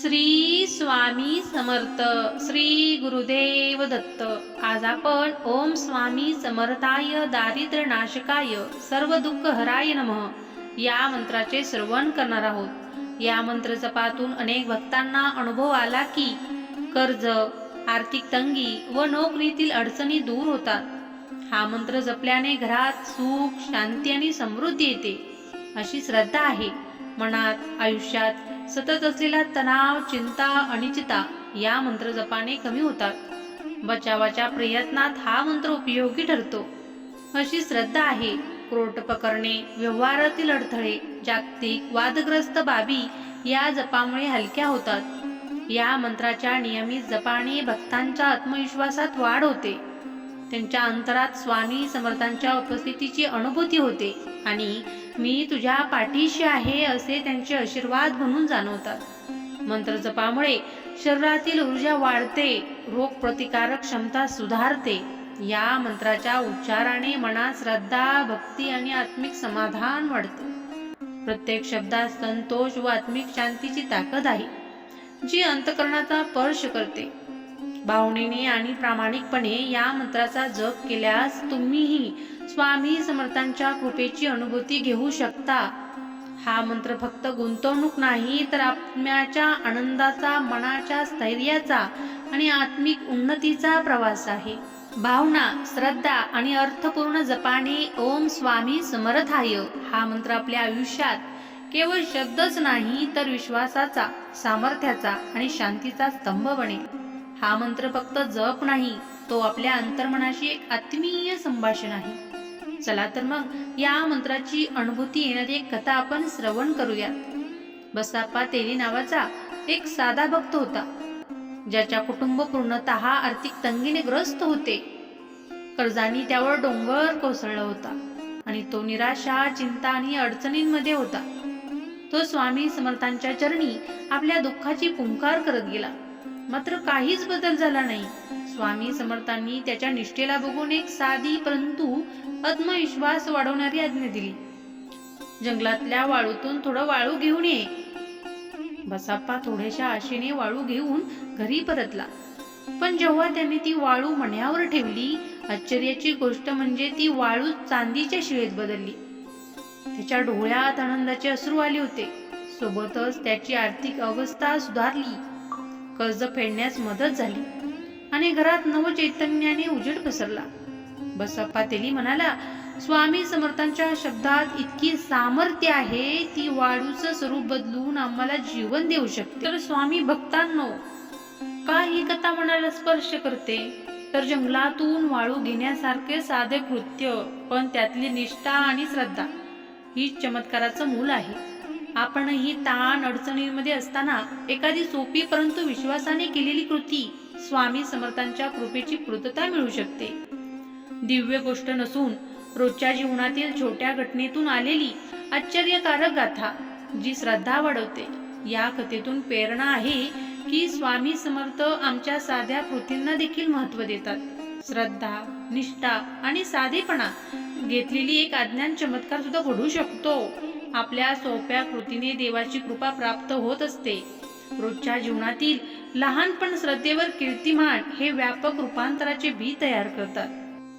श्री स्वामी समर्थ श्री गुरुदेव दत्त. आज आपण ओम स्वामी समर्थाय दारिद्र्य नाशकाय सर्व दुःख हराय नमः या मंत्राचे श्रवण करणार आहोत. या मंत्र जपातून अनेक भक्तांना अनुभव आला की कर्ज आर्थिक तंगी व नोकरीतील अडचणी दूर होतात. हा मंत्र जपल्याने घरात सुख शांती आणि समृद्धी येते. अशी श्रद्धा आहे. मनात आयुष्यात सतत असलेला तणाव चिंता अनिश्चिता या मंत्र जपाने कमी होतात. बचावाच्या प्रयत्नात हा मंत्र उपयोगी ठरतो. अशी श्रद्धा आहे. कोर्ट प्रकरणे व्यवहारातील अडथळे जागतिक वादग्रस्त बाबी या जपामुळे हलक्या होतात. या मंत्राच्या नियमित जपाने भक्तांच्या आत्मविश्वासात वाढ होते. त्यांच्या अंतरात स्वामी समर्थांच्या उपस्थितीची अनुभूती होते आणि मी तुझ्या पाठीशी आहे असे त्यांचे आशीर्वाद म्हणून जाणवतात. मंत्र जपामुळे शरीरातील ऊर्जा वाढते रोग प्रतिकारक क्षमता सुधारते. या मंत्राच्या उच्चाराने मनात श्रद्धा भक्ती आणि आत्मिक समाधान वाढते. प्रत्येक शब्दात संतोष व आत्मिक शांतीची ताकद आहे जी अंतकरणाचा स्पर्श करते. भावनेने आणि प्रामाणिकपणे या मंत्राचा जप केल्यास तुम्हीही स्वामी समर्थांच्या कृपेची अनुभूती घेऊ शकता. हा मंत्र फक्त गुंतवणूक नाही तर आत्म्याच्या आनंदाचा मनाच्या स्थैर्याचा आणि आत्मिक उन्नतीचा प्रवास आहे. भावना श्रद्धा आणि अर्थपूर्ण जपाने ओम स्वामी समर्थाय. हा मंत्र आपल्या आयुष्यात केवळ शब्दच नाही तर विश्वासाचा सामर्थ्याचा आणि शांतीचा स्तंभ बनेल. हा मंत्र फक्त जप नाही तो आपल्या अंतर्मनाशी एक आत्मीय संभाषण आहे. चला तर मग या मंत्राची अनुभूती येणारी एक कथा आपण श्रवण करूयात बसाप्पा तेली नावाचा एक साधा भक्त होता. ज्याच्या कुटुंब पूर्णतः आर्थिक तंगीने ग्रस्त होते. कर्जानी त्यावर डोंगर कोसळला होता आणि तो निराशा चिंता आणि अडचणींमध्ये होता. तो स्वामी समर्थांच्या चरणी आपल्या दुःखाची पुंकार करत गेला. मात्र काहीच बदल झाला नाही. स्वामी समर्थांनी त्याच्या निष्ठेला बघून एक साधी परंतु आत्मविश्वास वाढवणारी आज्ञा दिली. जंगलातल्या वाळूतून थोडं वाळू घेऊन ये. बसाप्पा थोड्याशा आशेने वाळू घेऊन घरी परतला. पण जेव्हा त्याने ती वाळू मण्यावर ठेवली आश्चर्याची गोष्ट म्हणजे ती वाळू चांदीच्या शिळेत बदलली. त्याच्या डोळ्यात आनंदाचे अश्रू आले होते. सोबतच त्याची आर्थिक अवस्था सुधारली. कर्ज फेडण्यास मदत झाली. आणि घरात नव चैतन्याने उजेड पसरला. बसप्पा तेली म्हणाला स्वामी समर्थांच्या शब्दात इतकी सामर्थ्य आहे ती वाळूचं स्वरूप बदलून आम्हाला जीवन देऊ शकते. तर स्वामी भक्तांनो का ही कथा मनाला स्पर्श करते? तर जंगलातून वाळू घेण्यासारखे साधे कृत्य पण त्यातली निष्ठा आणि श्रद्धा ही चमत्काराचं मूल आहे. आपणही ताण अडचणींमध्ये असताना एखादी सोपी परंतु विश्वासाने केलेली कृती स्वामी समर्थांच्या कृपेची पूर्तता मिळू शकते. दिव्य गोष्ट नसून रोजच्या जीवनातील छोट्या घटनेतून आलेली आश्चर्यकारक गाथा जी श्रद्धा वाढवते. या कथेतून प्रेरणा आहे की स्वामी समर्थ आमच्या साध्या कृतींना देखील महत्त्व देतात. श्रद्धा निष्ठा आणि साधेपणा घेतलेली एक अज्ञान चमत्कार सुद्धा घडू शकतो. आपल्या सोप्या कृतीने देवाची कृपा प्राप्त होत असते. रोजच्या जीवनातील लहानपण श्रद्धेवर कीर्तिमान हे व्यापक रूपांतराचे बी तयार करतात.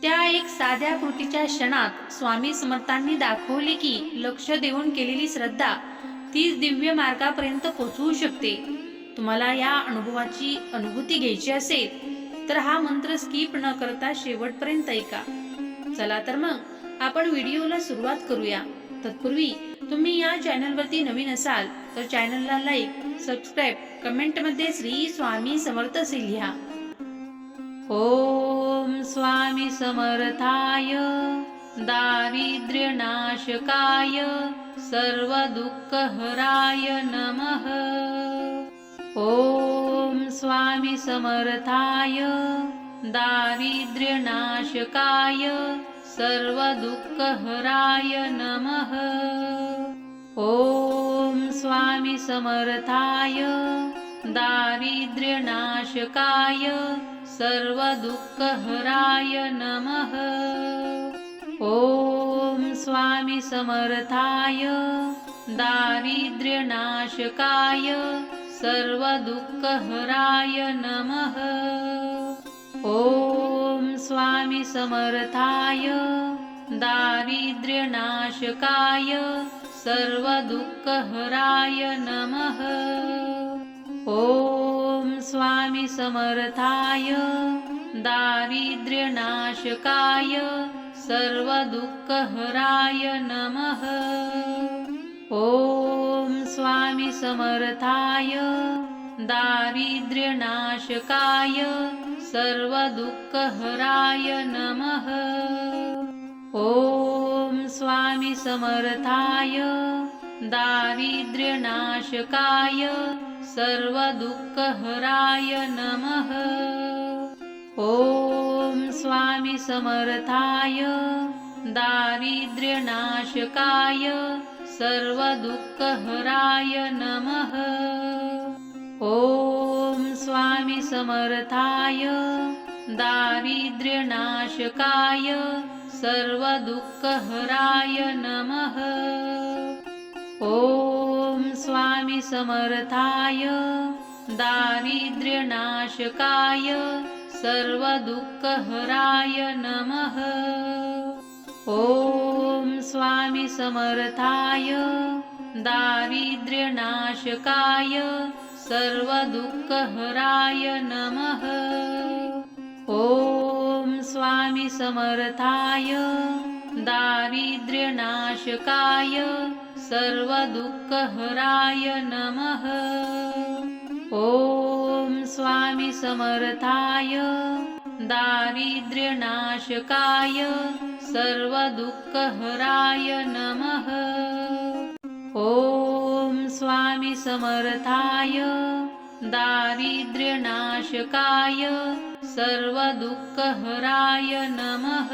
त्या एक साध्या कृतीच्या क्षणात स्वामी समर्थांनी दाखवले की लक्ष देऊन केलेली श्रद्धा तीच दिव्य मार्गापर्यंत पोहोचवू शकते. तुम्हाला या अनुभवाची अनुभूती घ्यायची असेल तर हा मंत्र स्किप न करता शेवटपर्यंत ऐका. चला तर मग आपण व्हिडिओला सुरुवात करूया. तत्पूर्वी तुम्ही या चॅनलवरती नवीन असाल तर चॅनलला लाईक सबस्क्राईब कमेंटमध्ये श्री स्वामी समर्थ असे लिहा. ओम स्वामी समर्थाय दारिद्र्यनाशकाय सर्वदुःखहराय नमः. ॐ स्वामी समर्थाय दारिद्र्यनाशकाय सर्वदुःखहराय नमः. ॐ स्वामी समर्थाय दारिद्र्यनाशकाय सर्वदुःखहराय नमः. ॐ स्वामी समर्थाय दारिद्र्यनाशकाय सर्वदुःखहराय नमः. ॐ स्वामी समर्थाय दारिद्र्यनाशकाय सर्वदुःखहराय नमः. ॐ स्वामी समर्थाय दारिद्र्यनाशकाय सर्वदुःखहराय नमः. ॐ स्वामी समर्थाय दारिद्र्यनाशकाय सर्वदुःखहराय नमः। ॐ स्वामी समर्थाय दारिद्र्यनाशकाय सर्वदुःखहराय नमः। ॐ स्वामी समर्थाय दारिद्र्यनाशकाय सर्वदुःखहराय नमः। ॐ स्वामी समर्थाय दारिद्र्यनाशकाय सर्वदुःखहराय नमः। ॐ स्वामी समर्थाय दारिद्र्यनाशकाय सर्वदुःखहराय नमः। ॐ स्वामी समर्थाय दारिद्र्यनाशकाय सर्वदुःखहराय नमः। ॐ स्वामी समर्थाय दारिद्र्यनाशकाय सर्वदुःखहराय नमः। ॐ स्वामी समर्थाय दारिद्र्यनाशकाय सर्वदुःखहराय नमः। ॐ स्वामी समर्थाय दारिद्र्यनाशकाय सर्वदुःखहराय नमः.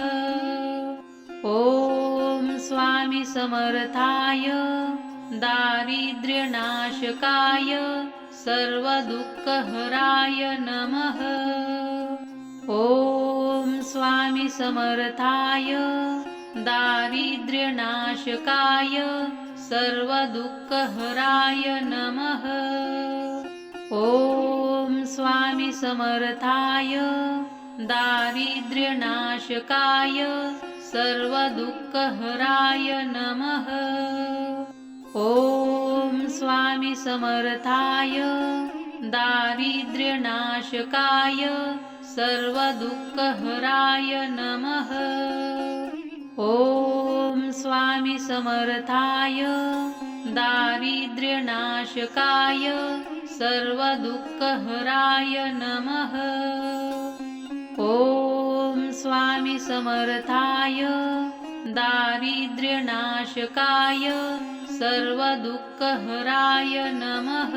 ॐ स्वामी समर्थाय दारिद्र्यनाशकाय सर्वदुःखहराय नमः. ॐ स्वामी समर्थाय दारिद्र्यनाशकाय सर्वदुःखहराय नमः। ॐ स्वामी समर्थाय दारिद्र्यनाशकाय सर्वदुःखहराय नमः। ॐ स्वामी समर्थाय दारिद्र्यनाशकाय सर्वदुःखहराय नमः। ॐ स्वामी समर्थाय दारिद्र्यनाशकाय सर्वदुःखहराय नमः. ॐ स्वामी समर्थाय दारिद्र्यनाशकाय सर्वदुःखहराय नमः.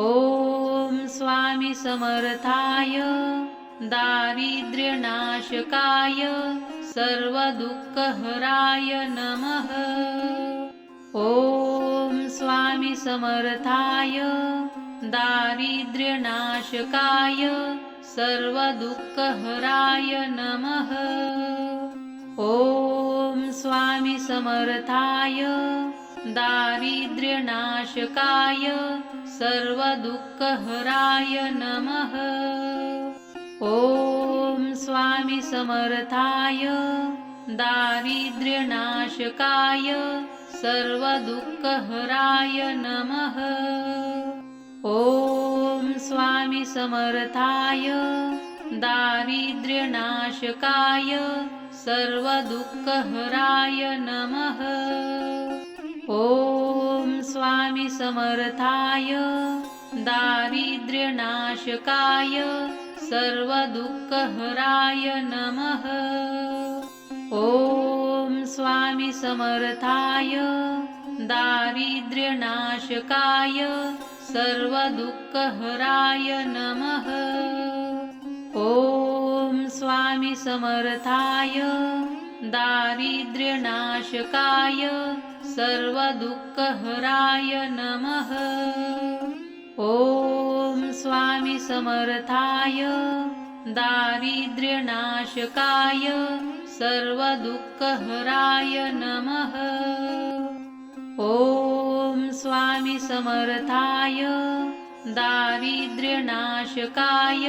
ॐ स्वामी समर्थाय दारिद्र्यनाशकाय सर्वदुःखहराय नमः। ॐ स्वामी समर्थाय दारिद्र्यनाशकाय सर्वदुःखहराय नमः। ॐ स्वामी समर्थाय दारिद्र्यनाशकाय सर्वदुःखहराय नमः। ॐ स्वामी समर्थाय दारिद्र्यनाशकाय सर्वदुःखहराय नमः. ॐ स्वामी समर्थाय दारिद्र्यनाशकाय सर्वदुःखहराय नमः. ॐ स्वामी समर्थाय दारिद्र्यनाशकाय सर्वदुःखहराय नमः। ॐ स्वामी समर्थाय दारिद्र्यनाशकाय सर्वदुःखहराय नमः। ॐ स्वामी समर्थाय दारिद्र्यनाशकाय सर्वदुःखहराय नमः। स्वामी समर्थाय दारिद्र्यनाशकाय सर्वदुःखहराय नमः। ॐ स्वामी समर्थाय दारिद्र्यनाशकाय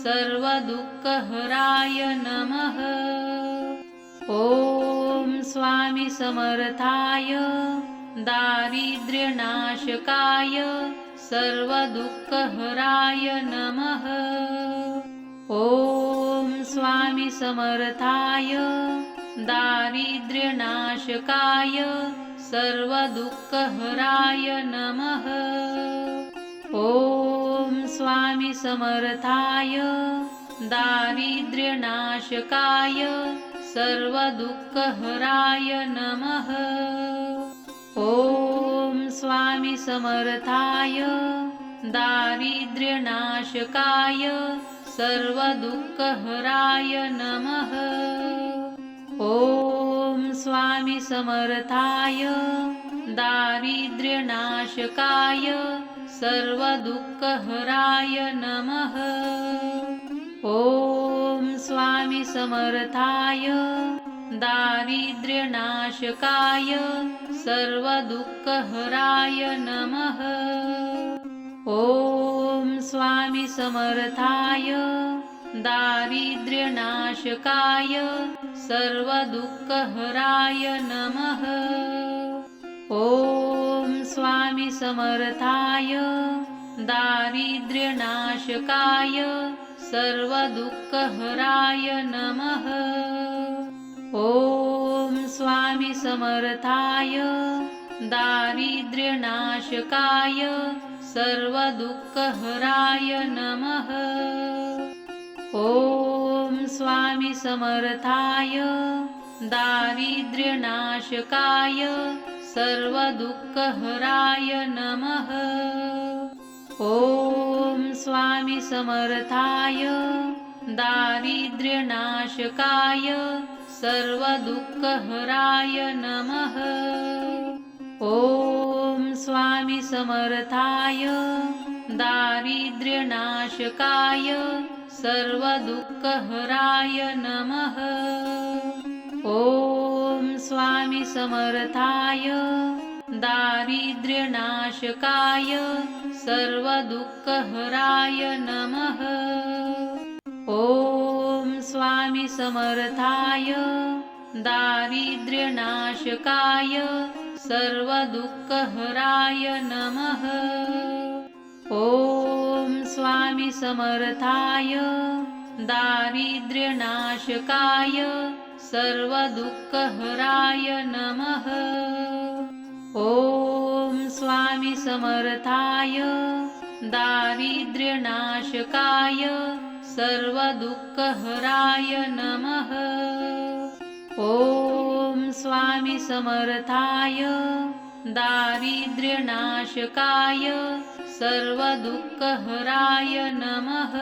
सर्वदुःखहराय नमः। ॐ स्वामी समर्थाय दारिद्र्यनाशकाय सर्वदुःखहराय नमः। ॐ स्वामी समर्थाय दारिद्र्यनाशकाय सर्वदुःखहराय नमः। ॐ स्वामी समर्थाय दारिद्र्यनाशकाय सर्वदुःखहराय नमः। ॐ स्वामी समर्थाय दारिद्र्यनाशकाय सर्वदुःखहराय नमः। ॐ स्वामी समर्थाय दारिद्र्यनाशकाय सर्वदुःखहराय नमः। ॐ स्वामी समर्थाय दारिद्र्यनाशकाय सर्वदुःखहराय नमः। ॐ स्वामी समर्थाय दारिद्र्यनाशकाय सर्वदुःखहराय नमः। ॐ स्वामी समर्थाय दारिद्र्यनाशकाय सर्वदुःखहराय नमः। ॐ स्वामी समर्थाय दारिद्र्यनाशकाय सर्वदुःखहराय नमः. ॐ स्वामी समर्थाय दारिद्र्यनाशकाय सर्वदुःखहराय नमः. ॐ स्वामी समर्थाय दारिद्र्यनाशकाय सर्वदुःखहराय नमः। ॐ स्वामी समर्थाय दारिद्र्यनाशकाय सर्वदुःखहराय नमः। ॐ स्वामी समर्थाय दारिद्र्यनाशकाय सर्वदुःखहराय नमः। ॐ स्वामी समर्थाय दारिद्र्यनाशकाय सर्वदुःखहराय नमः। ॐ स्वामी समर्थाय दारिद्र्यनाशकाय सर्वदुःखहराय नमः। ॐ स्वामी समर्थाय दारिद्र्यनाशकाय सर्वदुःखहराय नमः। ॐ स्वामी समर्थाय दारिद्र्यनाशकाय सर्वदुःखहराय नमः।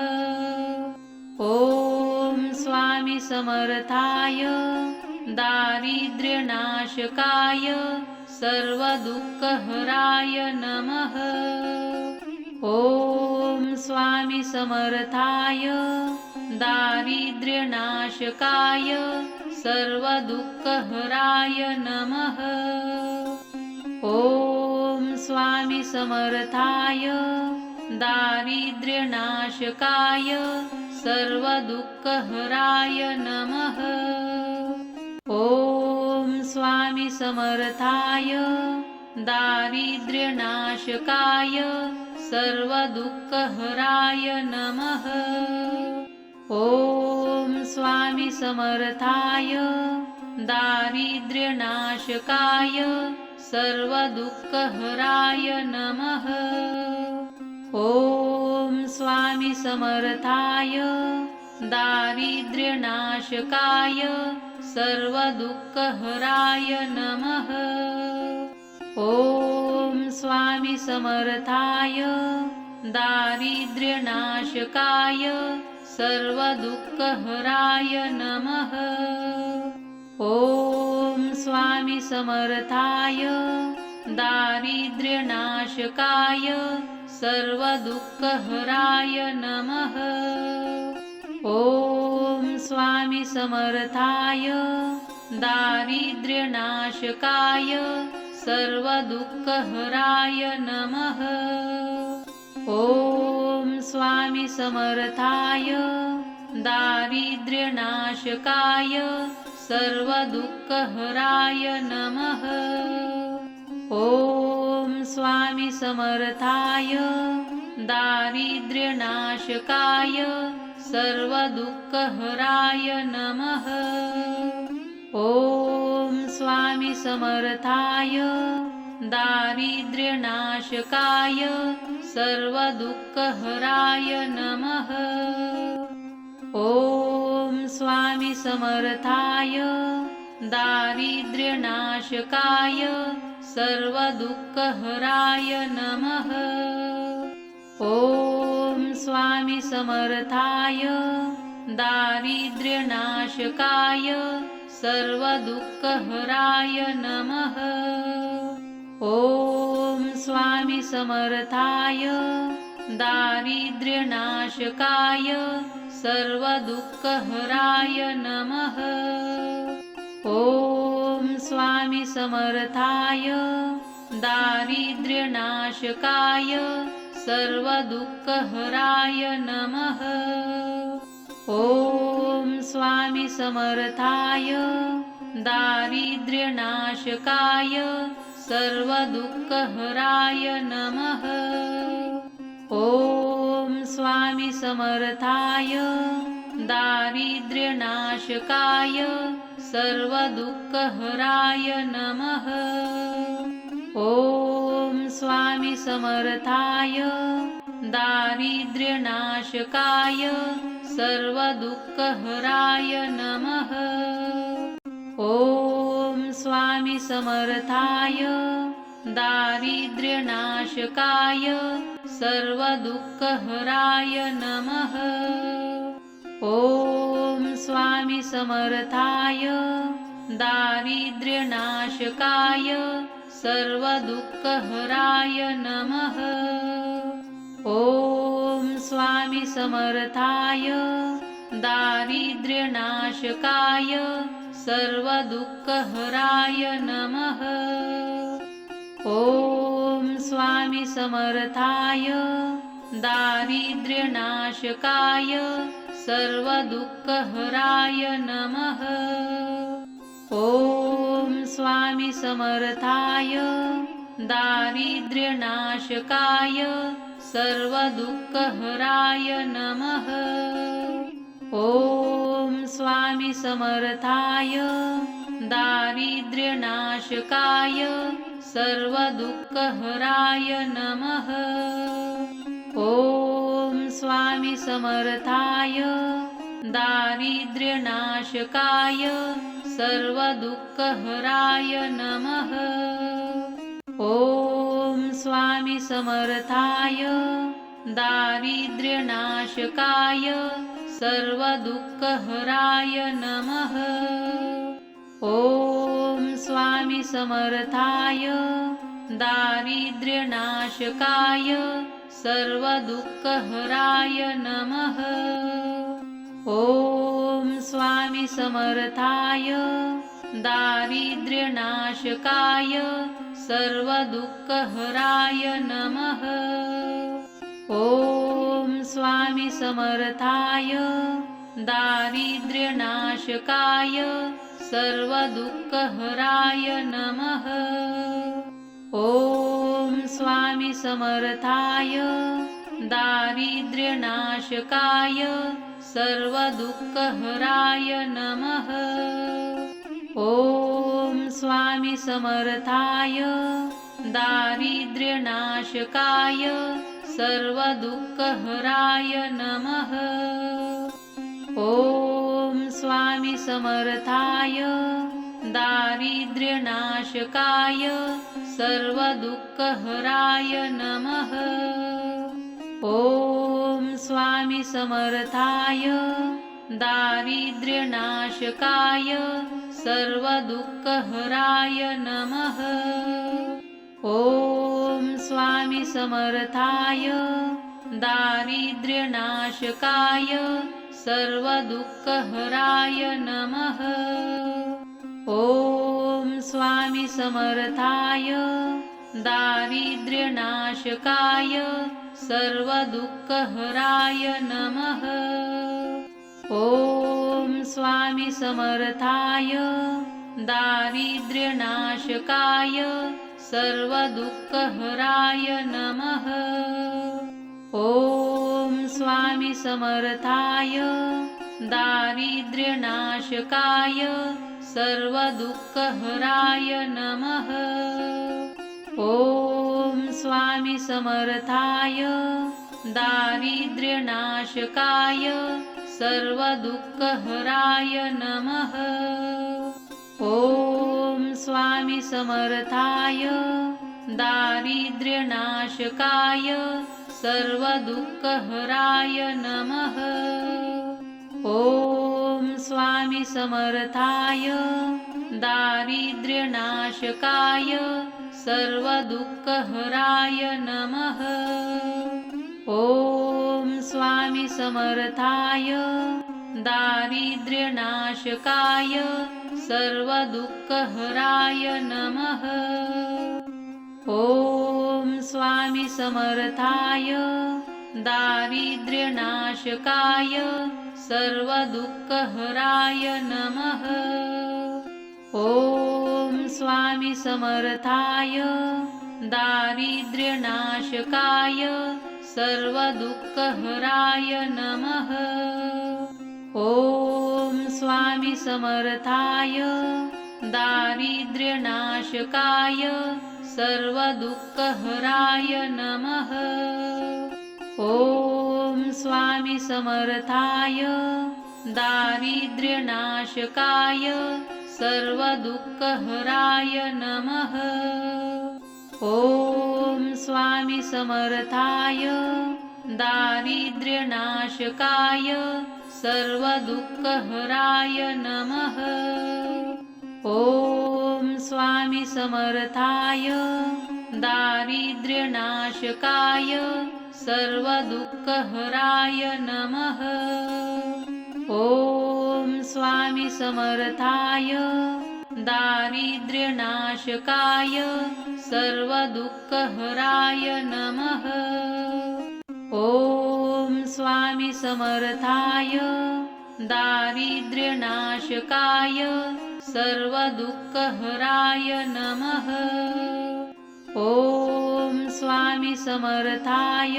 ॐ स्वामी समर्थाय दारिद्र्यनाशकाय सर्वदुःखहराय नमः। ॐ स्वामी समर्थाय दारिद्र्यनाशकाय सर्वदुःखहराय नमः. ॐ स्वामी समर्थाय दारिद्र्यनाशकाय सर्वदुःखहराय नमः. ॐ स्वामी समर्थाय दारिद्र्यनाशकाय सर्वदुःखहराय नमः. ॐ स्वामी समर्थाय दारिद्र्यनाशकाय सर्वदुःखहराय नमः. ॐ स्वामी समर्थाय दारिद्र्यनाशकाय सर्वदुःखहराय नमः. ॐ स्वामी समर्थाय दारिद्र्यनाशकाय सर्वदुःखहराय नमः। ॐ स्वामी समर्थाय दारिद्र्यनाशकाय सर्वदुःखहराय नमः। ॐ स्वामी समर्थाय दारिद्र्यनाशकाय सर्वदुःखहराय नमः। ॐ स्वामी समर्थाय दारिद्र्यनाशकाय सर्वदुःखहराय नमः। ॐ स्वामी समर्थाय दारिद्र्यनाशकाय सर्वदुःखहराय नमः। ॐ स्वामी समर्थाय दारिद्र्यनाशकाय सर्वदुःखहराय नमः. ॐ स्वामी समर्थाय दारिद्र्यनाशकाय सर्वदुःखहराय नमः. ॐ स्वामी समर्थाय दारिद्र्यनाशकाय सर्वदुःखहराय नमः. ॐ स्वामी समर्थाय दारिद्र्यनाशकाय सर्वदुःखहराय नमः. ॐ स्वामी समर्थाय दारिद्र्यनाशकाय सर्वदुःखहराय नमः. ॐ स्वामी समर्थाय दारिद्र्यनाशकाय सर्वदुःखहराय नमः. ॐ स्वामी समर्थाय दारिद्र्यनाशकाय सर्वदुःखहराय नमः. ॐ स्वामी समर्थाय दारिद्र्यनाशकाय सर्वदुःखहराय नमः। ॐ स्वामी समर्थाय दारिद्र्यनाशकाय सर्वदुःखहराय नमः। ॐ स्वामी समर्थाय दारिद्र्यनाशकाय सर्वदुःखहराय नमः। ॐ स्वामी समर्थाय दारिद्र्यनाशकाय सर्वदुःखहराय नमः. ॐ स्वामी समर्थाय दारिद्र्यनाशकाय सर्वदुःखहराय नमः. ॐ स्वामी समर्थाय दारिद्र्यनाशकाय सर्वदुःखहराय नमः। ॐ स्वामी समर्थाय दारिद्र्यनाशकाय सर्वदुःखहराय नमः। ॐ स्वामी समर्थाय दारिद्र्यनाशकाय सर्वदुःखहराय नमः। ॐ स्वामी समर्थाय दारिद्र्यनाशकाय सर्वदुःखहराय नमः. ॐ स्वामी समर्थाय दारिद्र्यनाशकाय सर्वदुःखहराय नमः. ॐ स्वामी समर्थाय दारिद्र्यनाशकाय सर्वदुःखहराय नमः। ॐ स्वामी समर्थाय दारिद्र्यनाशकाय सर्वदुःखहराय नमः। ॐ स्वामी समर्थाय दारिद्र्यनाशकाय सर्वदुःखहराय नमः ॐ स्वामी समर्थाय दारिद्र्यनाशकाय सर्वदुःखहराय नमः. ॐ स्वामी समर्थाय दारिद्र्यनाशकाय सर्वदुःखहराय नमः. ॐ स्वामी समर्थाय दारिद्र्यनाशकाय सर्वदुःखहराय नमः। ॐ स्वामी समर्थाय दारिद्र्यनाशकाय सर्वदुःखहराय नमः। ॐ स्वामी समर्थाय दारिद्र्यनाशकाय सर्वदुःखहराय नमः। ॐ स्वामी समर्थाय दारिद्र्यनाशकाय सर्वदुःखहराय नमः. ॐ स्वामी समर्थाय दारिद्र्यनाशकाय सर्वदुःखहराय नमः. ॐ स्वामी समर्थाय दारिद्र्यनाशकाय सर्वदुःखहराय नमः। ॐ स्वामी समर्थाय दारिद्र्यनाशकाय सर्वदुःखहराय नमः। ॐ स्वामी समर्थाय दारिद्र्यनाशकाय सर्वदुःखहराय नमः। ॐ स्वामी समर्थाय दारिद्र्यनाशकाय सर्वदुःखहराय नमः। ॐ स्वामी समर्थाय दारिद्र्यनाशकाय सर्वदुःखहराय नमः। ॐ स्वामी समर्थाय दारिद्र्यनाशकाय सर्वदुःखहराय नमः। ॐ स्वामी समर्थाय दारिद्र्यनाशकाय सर्वदुःखहराय नमः। ॐ स्वामी समर्थाय दारिद्र्यनाशकाय सर्वदुःखहराय नमः। ॐ स्वामी समर्थाय दारिद्र्यनाशकाय सर्वदुःखहराय नमः. ॐ स्वामी समर्थाय दारिद्र्यनाशकाय सर्वदुःखहराय नमः. ॐ स्वामी समर्थाय दारिद्र्यनाशकाय सर्वदुःखहराय नमः। ॐ स्वामी समर्थाय दारिद्र्यनाशकाय सर्वदुःखहराय नमः। ॐ स्वामी समर्थाय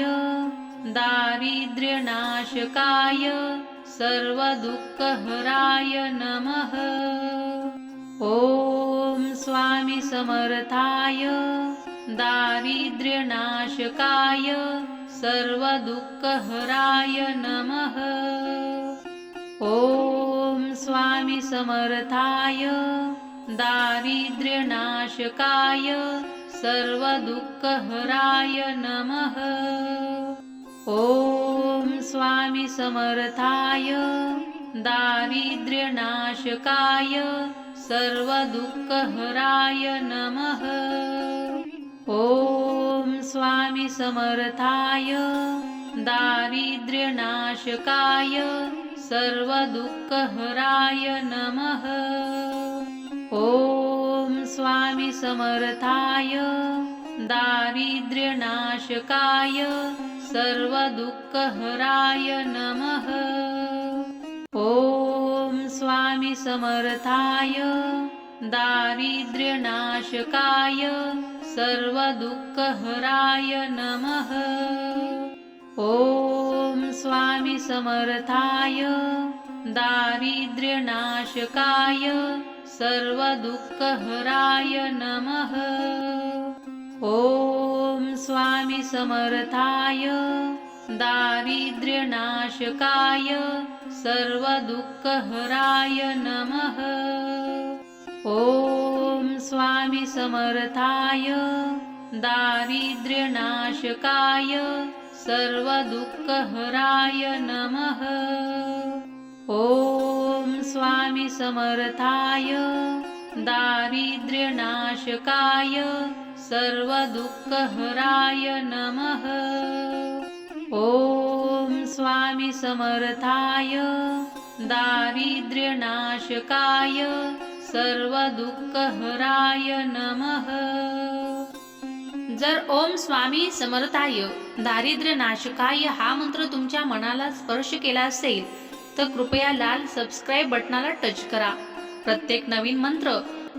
दारिद्र्यनाशकाय सर्वदुःखहराय नमः। ॐ स्वामी समर्थाय दारिद्र्यनाशकाय सर्वदुःखहराय नमः। ॐ स्वामी समर्थाय दारिद्र्यनाशकाय सर्वदुःखहराय नमः। ॐ स्वामी समर्थाय दारिद्र्यनाशकाय सर्वदुःखहराय नमः। ॐ स्वामी समर्थाय दारिद्र्यनाशकाय सर्वदुःखहराय नमः। ॐ स्वामी समर्थाय दारिद्र्यनाशकाय सर्वदुःखहराय नमः। ॐ स्वामी समर्थाय दारिद्र्यनाशकाय सर्वदुःखहराय नमः. ॐ स्वामी समर्थाय दारिद्र्यनाशकाय सर्वदुःखहराय नमः. ॐ स्वामी समर्थाय दारिद्र्यनाशकाय सर्वदुःखहराय नमः। ॐ स्वामी समर्थाय दारिद्र्यनाशकाय सर्वदुःखहराय नमः। ॐ स्वामी समर्थाय दारिद्र्यनाशकाय सर्वदुःखहराय नमः ॐ स्वामी समर्थाय दारिद्र्यनाशकाय सर्व दुःख हराय नमः. जर ओम स्वामी समर्थाय दारिद्र्य नाशकाय हा मंत्र तुमच्या मनाला स्पर्श केला असेल तर कृपया लाल सबस्क्राईब बटनाला टच करा. प्रत्येक नवीन मंत्र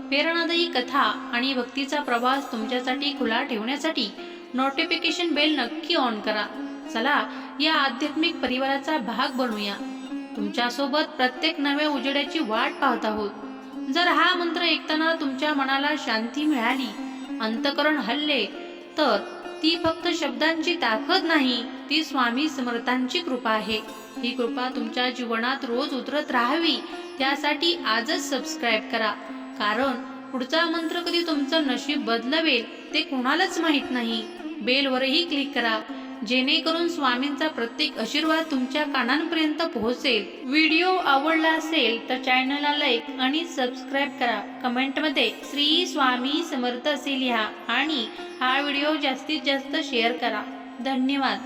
प्रेरणादायी कथा आणि भक्तीचा प्रवास तुमच्यासाठी खुला ठेवण्यासाठी नोटिफिकेशन बेल नक्की ऑन करा. चला या आध्यात्मिक परिवाराचा भाग बनूया. तुमच्यासोबत प्रत्येक नव्या उजेड्याची वाट पाहत आहोत. जर हा मंत्र ऐकताना तुमच्या मनाला शांती मिळाली अंतकरण हल्ले तर ती फक्त शब्दांची ताकद नाही ती स्वामी समर्थांची कृपा आहे. ही कृपा तुमच्या जीवनात रोज उतरत राहावी त्यासाठी आजच सबस्क्राईब करा. कारण पुढचा मंत्र कधी तुमचं नशीब बदलवेल ते कोणालाच माहीत नाही. बेलवरही क्लिक करा. जेणेकरून स्वामींचा प्रत्येक आशीर्वाद तुमच्या कानांपर्यंत पोहोचेल. व्हिडिओ आवडला असेल तर चॅनलला लाईक आणि सबस्क्राईब करा. कमेंटमध्ये श्री स्वामी समर्थ असे लिहा आणि हा व्हिडिओ जास्तीत जास्त शेअर करा. धन्यवाद.